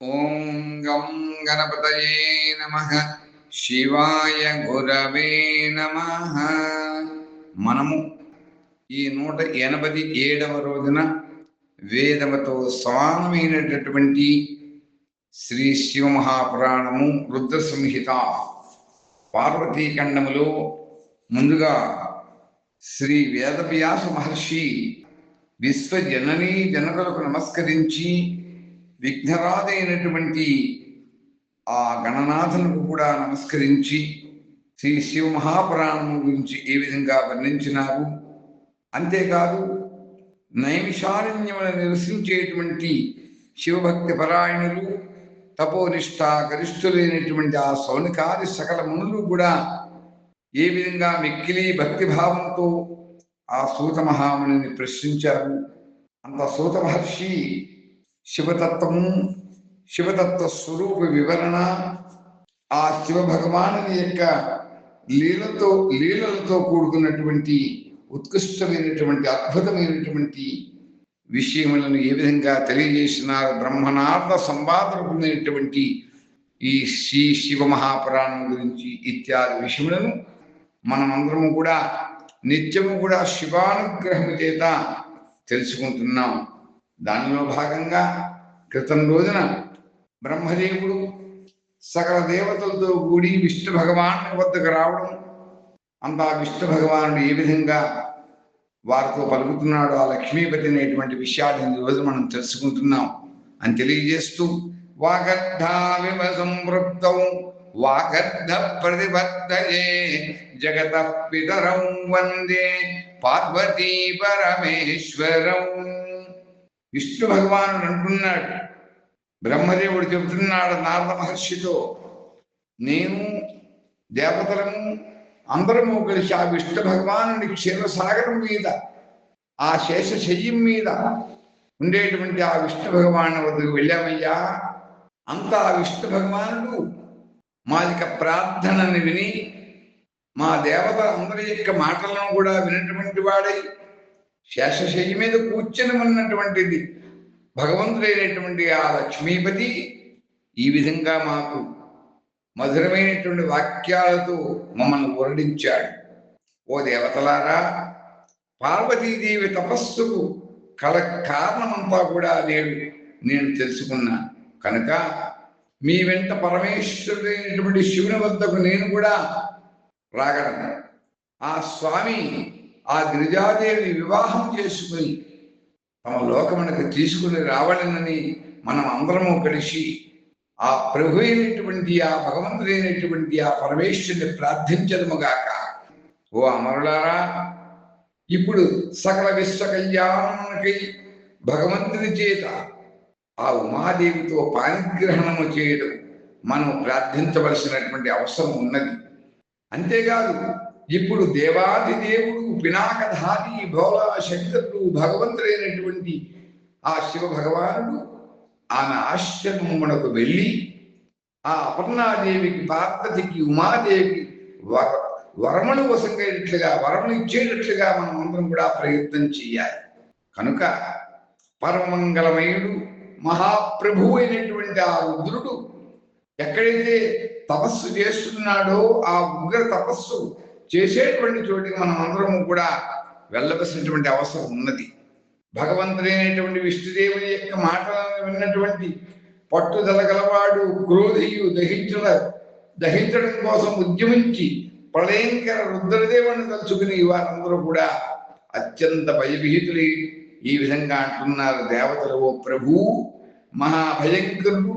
ఓం గం గణపతయే నమ. శివాయ గురవే నమ. మనము ఈ నూట ఎనభై ఏడవ రోజున వేదముతో సమానమైనటువంటి శ్రీ శివమహాపురాణము రుద్ర సంహిత పార్వతీఖండములో ముందుగా శ్రీ వేదవ్యాస మహర్షి విశ్వజననీ జనకులకు నమస్కరించి విఘ్నరాజైనటువంటి ఆ గణనాథులకు కూడా నమస్కరించి శ్రీ శివ మహాపురాణము గురించి ఏ విధంగా వర్ణించినారు? అంతేకాదు నైమిషారణ్యములను నివసించేటువంటి శివభక్తి పరాయణులు తపోనిష్ట గరిష్ఠులైనటువంటి ఆ సౌనికాది సకల మునులు కూడా ఏ విధంగా మిక్కిలి భక్తిభావంతో ఆ సూత మహామునిని ప్రశ్నించారు. అంత సూత మహర్షి శివతత్వము శివతత్వ స్వరూప వివరణ ఆ శివ భగవానుని యొక్క లీలతో లీలలతో కూడుకున్నటువంటి ఉత్కృష్టమైనటువంటి అద్భుతమైనటువంటి విషయములను ఏ విధంగా తెలియజేసినారు? బ్రహ్మనార్థ సంవాదమైనటువంటి ఈ శ్రీ శివ మహాపురాణం గురించి ఇత్యాది విషయములను మనమందరము కూడా నిత్యము కూడా శివానుగ్రహము చేత తెలుసుకుంటున్నాం. దానిలో భాగంగా క్రితం రోజున బ్రహ్మదేవుడు సకల దేవతలతో కూడి విష్ణు భగవాను వద్దకు రావడం అంత విష్ణు భగవానుడు ఏ విధంగా వారితో పలుకుతున్నాడు ఆ లక్ష్మీపతి అనేటువంటి విషయాన్ని ఈరోజు మనం తెలుసుకుంటున్నాం అని తెలియజేస్తూ వాగర్ధావివ సంవృప్తం వాగర్ధ ప్రతిపత్తయే జగత పితరం వందే పార్వతీ పరమేశ్వరం. విష్ణు భగవానుడు అంటున్నాడు. బ్రహ్మదేవుడు చెబుతున్నాడు నారద మహర్షితో నేను దేవతలము అందరము కలిసి ఆ విష్ణు భగవానుడి క్షీరసాగరం మీద ఆ శేష శయ్యం మీద ఉండేటువంటి ఆ విష్ణు భగవాను వద్దకు వెళ్ళామయ్యా. అంత ఆ విష్ణు భగవానుడు మా యొక్క ప్రార్థనని విని మా దేవత అందరి యొక్క మాటలను కూడా వినటువంటి వాడై శేషశయ్య మీద కూర్చొని ఉన్నటువంటిది. భగవంతుడైనటువంటి ఆ లక్ష్మీపతి ఈ విధంగా మాకు మధురమైనటువంటి వాక్యాలతో మమ్మల్ని ఊరడించాడు. ఓ దేవతలారా పార్వతీదేవి తపస్సుకు కల కారణమంతా కూడా నేను నేను తెలుసుకున్నా. కనుక మీ వెంట పరమేశ్వరుడైనటువంటి శివుని వద్దకు నేను కూడా రాగలను. ఆ స్వామి ఆ గిరిజాదేవిని వివాహం చేసుకుని తమ లోకమునకు తీసుకుని రావాలనని మనం అందరము కలిసి ఆ ప్రభు అయినటువంటి ఆ భగవంతుడైనటువంటి ఆ పరమేశ్వరుని ప్రార్థించదముగాక. ఓ అమరులారా ఇప్పుడు సకల విశ్వ కళ్యాణమునకై భగవంతుని చేత ఆ ఉమాదేవితో పానిగ్రహణము చేయడం మనం ప్రార్థించవలసినటువంటి అవసరం ఉన్నది. అంతేకాదు ఇప్పుడు దేవాది దేవుడు పినాకధారి భోళ శంకరుడు భగవంతుడైనటువంటి ఆ శివ భగవానుడు ఆమె ఆశ్రమమునకు వెళ్ళి ఆ అపర్ణాదేవికి పార్వతికి ఉమాదేవికి వర వరములు వసంగేటట్లుగా వరములు ఇచ్చేటట్లుగా మనం అందరం కూడా ప్రయత్నం చేయాలి. కనుక పరమంగళమయుడు మహాప్రభు అయినటువంటి ఆ రుద్రుడు ఎక్కడైతే తపస్సు చేస్తున్నాడో ఆ ఉగ్ర తపస్సు చేసేటువంటి చోటికి మనం అందరము కూడా వెళ్ళవలసినటువంటి అవసరం ఉన్నది. భగవంతుడైనటువంటి విష్ణుదేవుని యొక్క మాటలను విన్నటువంటి పట్టుదల గలవాడు క్రోధియు దహించడ దహించడం కోసం ఉద్యమించి ప్రళయంకర రుద్రదేవుని తలుచుకుని వారందరూ కూడా అత్యంత భయభీతులై ఈ విధంగా అంటున్నారు దేవతలు ఓ ప్రభు మహాభయంకరుడు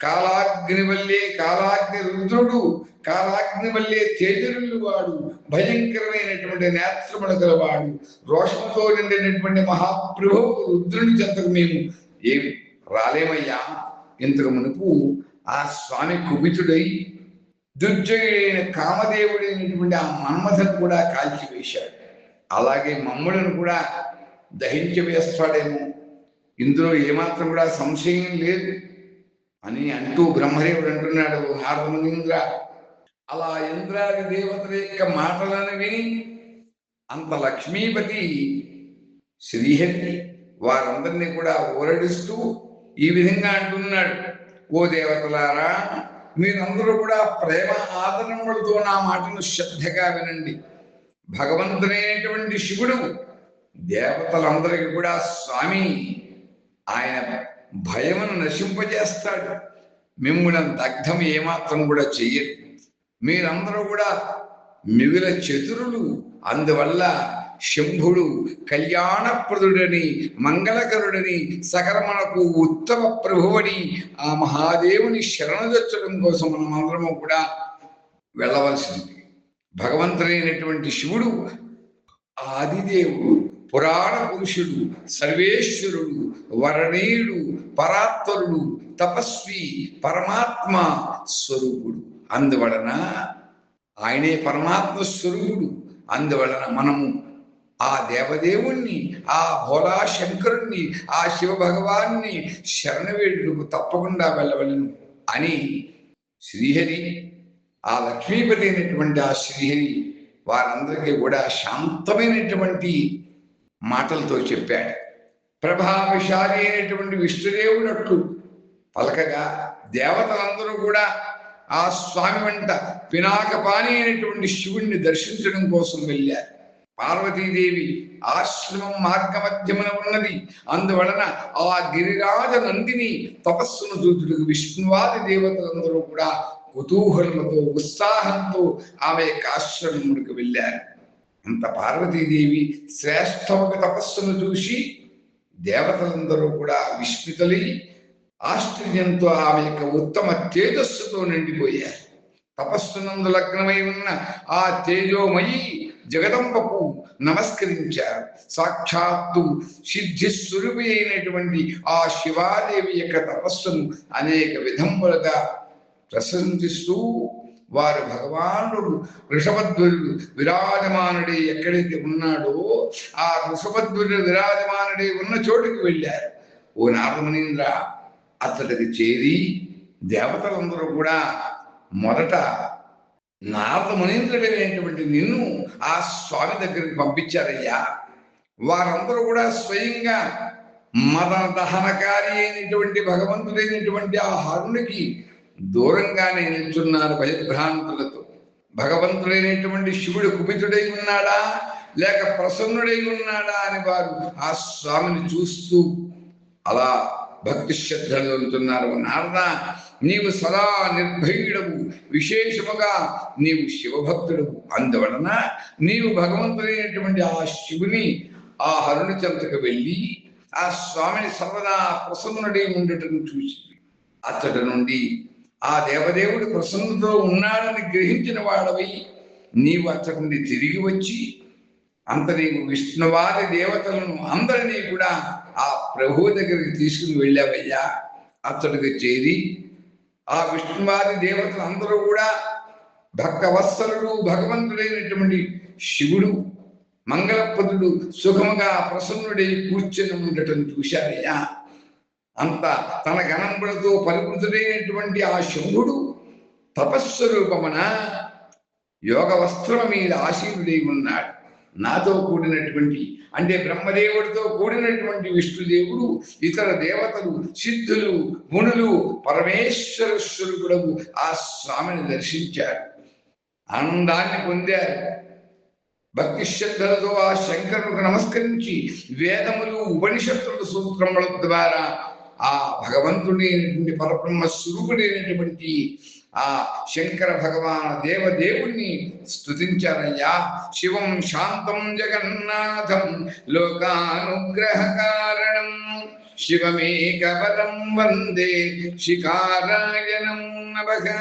కాలాగ్ని వల్లే కాలాగ్ని రుద్రుడు కాలాగ్ని వల్లే తేజరులు వాడు భయంకరమైనటువంటి నేత్రములు గలవాడు రోషంతో నిండినటువంటి మహాప్రభు రుద్రుని చెంతకు మేము ఏం రాలేమయ్యా? ఇంతకు మునుపు ఆ స్వామి కుబితుడై దుర్జయుడైన కామదేవుడైనటువంటి ఆ మన్మథను కూడా కాల్చివేశాడు. అలాగే మమ్ములను కూడా దహించి వేస్తాడేమో. ఇందులో ఏమాత్రం కూడా సంశయం లేదు అని అంటూ బ్రహ్మదేవుడు అంటున్నాడు నారదమునింద్ర అలా ఇంద్రాది దేవతల యొక్క మాటలను విని అంత లక్ష్మీపతి శ్రీహరి వారందరినీ కూడా ఊరడిస్తూ ఈ విధంగా అంటున్నాడు ఓ దేవతలారా మీరందరూ కూడా ప్రేమ ఆదరణములతో నా మాటను శ్రద్ధగా వినండి. భగవంతుడైనటువంటి శివుడు దేవతలందరికీ కూడా స్వామి ఆయన భయమును నశింపజేస్తాడు. మిమ్మల్ని దగ్ధం ఏమాత్రం కూడా చెయ్యరు. మీరందరూ కూడా మిగుల చతురులు. అందువల్ల శంభుడు కళ్యాణప్రదుడని మంగళకరుడని సకరమణకు ఉత్తమ ప్రభువని ఆ మహాదేవుని శరణదొచ్చడం కోసం మనం అందరము కూడా వెళ్ళవలసింది. భగవంతుడైనటువంటి శివుడు ఆదిదేవుడు పురాణ పురుషుడు సర్వేశ్వరుడు వరణీయుడు పరాత్వరుడు తపస్వి పరమాత్మ స్వరూపుడు. అందువలన ఆయనే పరమాత్మ స్వరూపుడు. అందువలన మనము ఆ దేవదేవుణ్ణి ఆ భోలా శంకరుణ్ణి ఆ శివ భగవాన్ని శరణవేడుకు తప్పకుండా వెళ్ళవలను అని శ్రీహరి ఆ లక్ష్మీపతి అయినటువంటి ఆ శ్రీహరి వారందరికీ కూడా శాంతమైనటువంటి మాటలతో చెప్పాడు. ప్రభావిశాలి అయినటువంటి విష్ణుదేవుడట్లు పలకగా దేవతలందరూ కూడా ఆ స్వామి వెంట పినాకపాణి అయినటువంటి శివుణ్ణి దర్శించడం కోసం వెళ్ళారు. పార్వతీదేవి ఆశ్రమం మార్గమధ్యమున ఉన్నది. అందువలన ఆ గిరిరాజ నందిని తపస్సును చూచుటకు విష్ణువాది దేవతలందరూ కూడా కుతూహలముతో ఉత్సాహంతో ఆమె యొక్క ఆశ్రమముడికి వెళ్ళారు. అంత పార్వతీదేవి శ్రేష్టమైన తపస్సును చూసి దేవతలందరూ కూడా విస్మితలై ఆశ్చర్యంతో ఆమె యొక్క ఉత్తమ తేజస్సుతో నిండిపోయారు. తపస్సునందు లగ్నమై ఉన్న ఆ తేజోమయి జగదంబకు నమస్కరించారు. సాక్షాత్తు సిద్ధి స్వరూపి అయినటువంటి ఆ శివాదేవి యొక్క తపస్సును అనేక విధములుగా ప్రశంసిస్తూ వారు భగవానుడు వృషభధ్వరుడు విరాజమానుడే ఎక్కడైతే ఉన్నాడో ఆ వృషభధ్వరుడు విరాజమానుడే ఉన్న చోటుకి వెళ్ళారు. ఓ నారదమునీంద్ర అతడికి చేరి దేవతలందరూ కూడా మొదట నారద మునీంద్రుడైనటువంటి నిన్ను ఆ స్వామి దగ్గరికి పంపించారయ్యా. వారందరూ కూడా స్వయంగా మదన దహనకారి అయినటువంటి భగవంతుడైనటువంటి ఆ హరునికి దూరంగానే నిల్చున్నారు భయభ్రాంతులతో. భగవంతుడైనటువంటి శివుడు కుమితుడై ఉన్నాడా? లేక ప్రసన్నుడై ఉన్నాడా అని వారు ఆ స్వామిని చూస్తూ అలా భక్తి శ్రద్ధలు అంటున్నారు నారద నీవు సదా నిర్భయుడవు విశేషముగా నీవు శివభక్తుడవు అందువలన నీవు భగవంతుడైనటువంటి ఆ శివుని ఆ హరుని చెంతకు వెళ్ళి ఆ స్వామిని సర్వదా ప్రసన్నుడై ఉండటం చూసి అతడి నుండి ఆ దేవదేవుడు ప్రసన్నతో ఉన్నాడని గ్రహించిన వాడవై నీవు అతడిని తిరిగి వచ్చి అంత నీకు విష్ణువాది దేవతలను అందరినీ కూడా ఆ ప్రభువు దగ్గరికి తీసుకుని వెళ్ళావయ్యా. అతడికి చేరి ఆ విష్ణువాది దేవతలు అందరూ కూడా భక్తవత్సలుడు భగవంతుడైనటువంటి శివుడు మంగళపదుడు సుఖముగా ప్రసన్నుడై కూర్చొని ఉండటం చూశారయ్యా అంత తన గణంబులతో పరిపృతుడైనటువంటి ఆ శివుడు తపస్సు రూపమున యోగ వస్త్రం మీద ఆశీనుడై ఉన్నాడు. నాతో కూడినటువంటి అంటే బ్రహ్మదేవుడితో కూడినటువంటి విష్ణుదేవుడు ఇతర దేవతలు సిద్ధులు మునులు పరమేశ్వర స్వరూపుడు ఆ స్వామిని దర్శించారు. ఆనందాన్ని పొందారు. భక్తి శ్రద్ధలతో ఆ శంకరునికి నమస్కరించి వేదములు ఉపనిషత్తుల సూత్రముల ద్వారా ఆ భగవంతుడైనటువంటి పరబ్రహ్మ స్వరూపుడైనటువంటి ఆ శంకర భగవాన్ దేవదేవుణ్ణి స్తుతించారయ్యా శివం శాంతం జగన్నాథం లోకానుగ్రహ కారణం. శివమేకపదం వందే శికారాయణం నభగా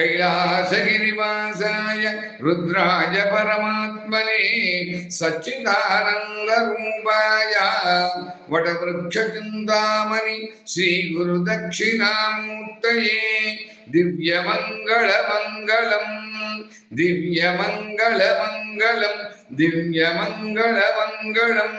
कैलासगिरिवासाय रुद्राय परमात्मने सच्चिदानन्दरूपाय वटवृक्षचिन्तामणि श्रीगुरुदक्षिणामूर्तये दिव्यमङ्गलमङ्गलम् दिव्यमङ्गलमङ्गलम् दिव्यमङ्गलमङ्गलम्